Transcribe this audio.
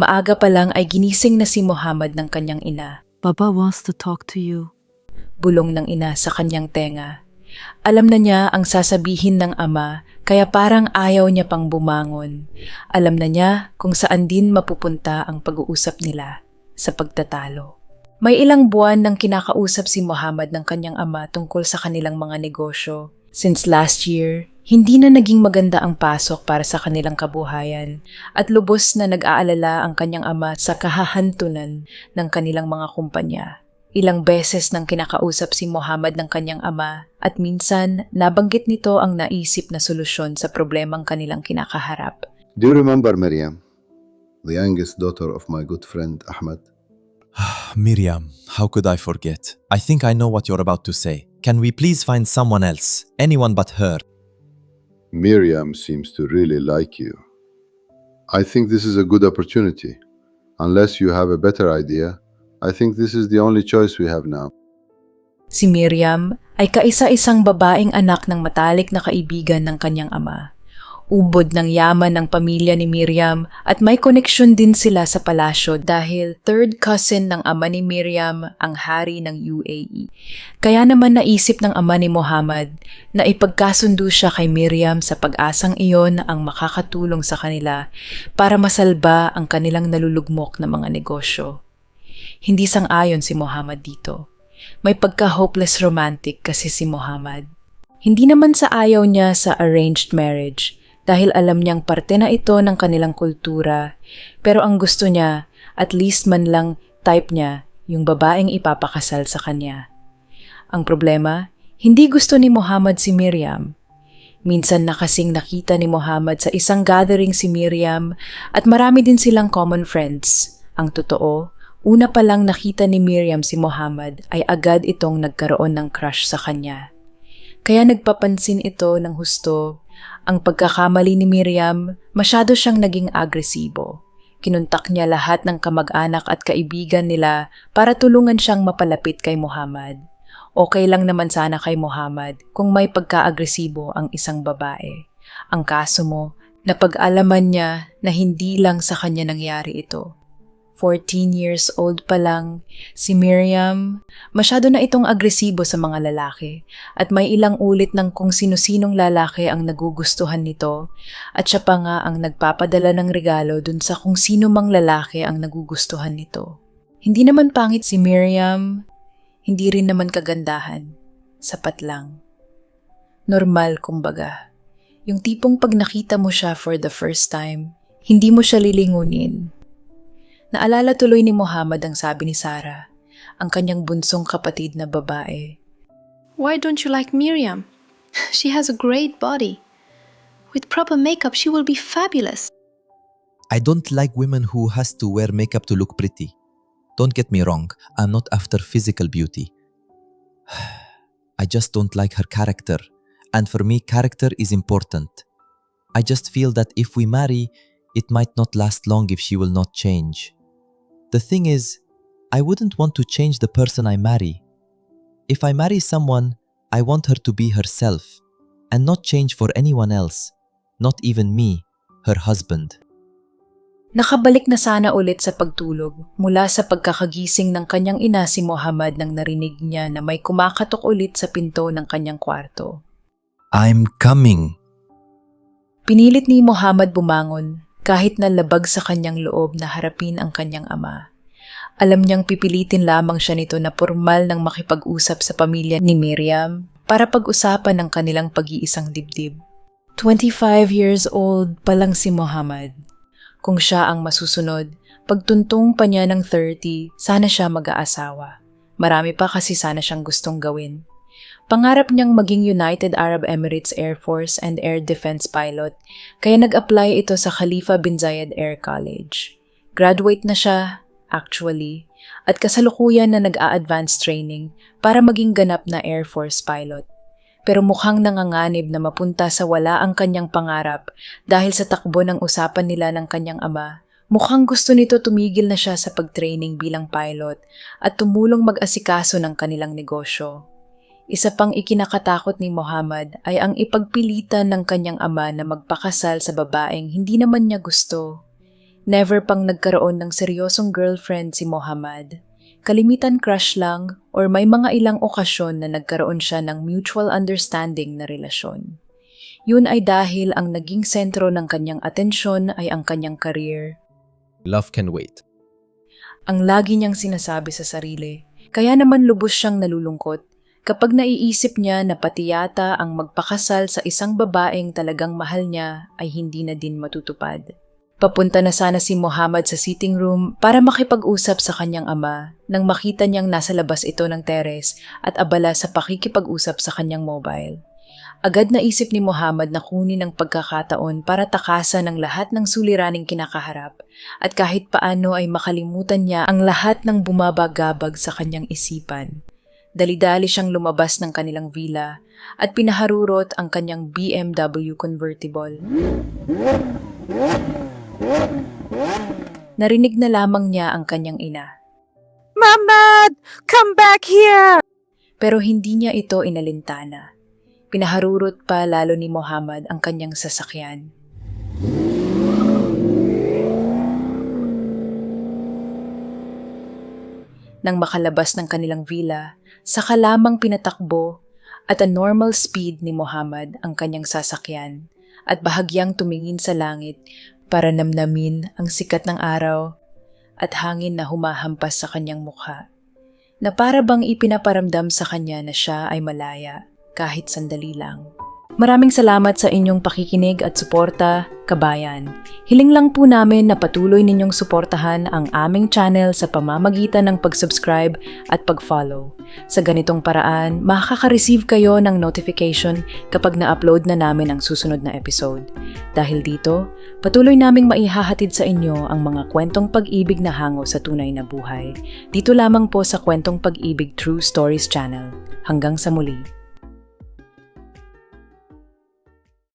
Maaga pa lang ay ginising na si Muhammad ng kanyang ina. Baba wants to talk to you. Bulong ng ina sa kanyang tenga. Alam na niya ang sasabihin ng ama kaya parang ayaw niya pang bumangon. Alam na niya kung saan din mapupunta ang pag-uusap nila sa pagtatalo. May ilang buwan nang kinakausap si Muhammad ng kanyang ama tungkol sa kanilang mga negosyo. Since last year, hindi na naging maganda ang pasok para sa kanilang kabuhayan at lubos na nag-aalala ang kanyang ama sa kahahantunan ng kanilang mga kumpanya. Ilang beses nang kinakausap si Muhammad ng kanyang ama at minsan nabanggit nito ang naisip na solusyon sa problemang kanilang kinakaharap. Do you remember Miriam, the youngest daughter of my good friend Ahmed? Miriam, how could I forget? I think I know what you're about to say. Can we please find someone else? Anyone but her. Miriam seems to really like you. I think this is a good opportunity. Unless you have a better idea, I think this is the only choice we have now. Si Miriam ay kaisa-isang babaeng anak ng matalik na kaibigan ng kanyang ama. Ubod ng yaman ng pamilya ni Miriam at may koneksyon din sila sa palasyo dahil third cousin ng ama ni Miriam ang hari ng UAE. Kaya naman naisip ng ama ni Muhammad na ipagkasundo siya kay Miriam sa pag-asang iyon ang makakatulong sa kanila para masalba ang kanilang nalulugmok na mga negosyo. Hindi sang-ayon si Muhammad dito. May pagka-hopeless romantic kasi si Muhammad. Hindi naman sa ayaw niya sa arranged marriage dahil alam niyang parte na ito ng kanilang kultura pero ang gusto niya, at least man lang type niya, yung babaeng ipapakasal sa kanya. Ang problema, hindi gusto ni Muhammad si Miriam. Minsan na kasing nakita ni Muhammad sa isang gathering si Miriam at marami din silang common friends. Ang totoo, una pa lang nakita ni Miriam si Muhammad ay agad itong nagkaroon ng crush sa kanya. Kaya nagpapansin ito ng husto ang pagkakamali ni Miriam, masyado siyang naging agresibo. Kinuntak niya lahat ng kamag-anak at kaibigan nila para tulungan siyang mapalapit kay Muhammad. Okay lang naman sana kay Muhammad kung may pagka-agresibo ang isang babae. Ang kaso mo, napag-alaman niya na hindi lang sa kanya nangyari ito. 14 years old pa lang, si Miriam, masyado na itong agresibo sa mga lalaki at may ilang ulit ng kung sino-sinong lalaki ang nagugustuhan nito at siya pa nga ang nagpapadala ng regalo dun sa kung sino mang lalaki ang nagugustuhan nito. Hindi naman pangit si Miriam, hindi rin naman kagandahan, sapat lang. Normal kumbaga. Yung tipong pag nakita mo siya for the first time, hindi mo siya lilingunin Naalala tuloy ni Muhammad ang sabi ni Sarah, ang kanyang bunsong kapatid na babae. Why don't you like Miriam? She has a great body. With proper makeup, she will be fabulous. I don't like women who has to wear makeup to look pretty. Don't get me wrong, I'm not after physical beauty. I just don't like her character. And for me, character is important. I just feel that if we marry, it might not last long if she will not change. The thing is, I wouldn't want to change the person I marry. If I marry someone, I want her to be herself and not change for anyone else, not even me, her husband. Nakabalik na sana ulit sa pagtulog mula sa pagkakagising ng kanyang ina si Muhammad nang narinig niya na may kumakatok ulit sa pinto ng kanyang kwarto. I'm coming. Pinilit ni Muhammad bumangon kahit na labag sa kanyang loob na harapin ang kanyang ama. Alam niyang pipilitin lamang siya nito na formal nang makipag-usap sa pamilya ni Miriam para pag-usapan ang kanilang pag-iisang dibdib. 25 years old pa lang si Muhammad. Kung siya ang masusunod, pagtuntong pa niya ng 30, sana siya mag-aasawa. Marami pa kasi sana siyang gustong gawin. Pangarap niyang maging United Arab Emirates Air Force and Air Defense pilot, kaya nag-apply ito sa Khalifa bin Zayed Air College. Graduate na siya, actually, at kasalukuyan na nag-a-advance training para maging ganap na Air Force pilot. Pero mukhang nanganganib na mapunta sa wala ang kanyang pangarap dahil sa takbo ng usapan nila ng kanyang ama Mukhang gusto nito tumigil na siya sa pag-training bilang pilot at tumulong mag-asikaso ng kanilang negosyo. Isa pang ikinakatakot ni Muhammad ay ang ipagpilitan ng kanyang ama na magpakasal sa babaeng hindi naman niya gusto. Never pang nagkaroon ng seryosong girlfriend si Mohammad. Kalimitan crush lang or may mga ilang okasyon na nagkaroon siya ng mutual understanding na relasyon. Yun ay dahil ang naging sentro ng kanyang atensyon ay ang kanyang career. Love can wait. Ang lagi niyang sinasabi sa sarili. Kaya naman lubos siyang nalulungkot kapag naiisip niya na pati yata ang magpakasal sa isang babaeng talagang mahal niya ay hindi na din matutupad. Papunta na sana si Muhammad sa sitting room para makipag-usap sa kanyang ama nang makita niyang nasa labas ito ng teres at abala sa pakikipag-usap sa kanyang mobile. Agad naisip ni Muhammad na kunin ang pagkakataon para takasan ang lahat ng suliraning kinakaharap at kahit paano ay makalimutan niya ang lahat ng bumabagabag sa kanyang isipan. Dali-dali siyang lumabas ng kanilang villa at pinaharurot ang kanyang BMW convertible. Narinig na lamang niya ang kanyang ina. Muhammad, come back here! Pero hindi niya ito inalintana. Pinaharurot pa lalo ni Muhammad ang kanyang sasakyan. Nang makalabas ng kanilang villa, saka lamang pinatakbo at a normal speed ni Muhammad ang kanyang sasakyan at bahagyang tumingin sa langit para namnamin ang sikat ng araw at hangin na humahampas sa kanyang mukha na para bang ipinaparamdam sa kanya na siya ay malaya kahit sandali lang. Maraming salamat sa inyong pakikinig at suporta, kabayan. Hiling lang po namin na patuloy ninyong suportahan ang aming channel sa pamamagitan ng pag-subscribe at pag-follow. Sa ganitong paraan, makaka-receive kayo ng notification kapag na-upload na namin ang susunod na episode. Dahil dito, patuloy naming maihahatid sa inyo ang mga kwentong pag-ibig na hango sa tunay na buhay. Dito lamang po sa Kwentong Pag-ibig True Stories channel. Hanggang sa muli.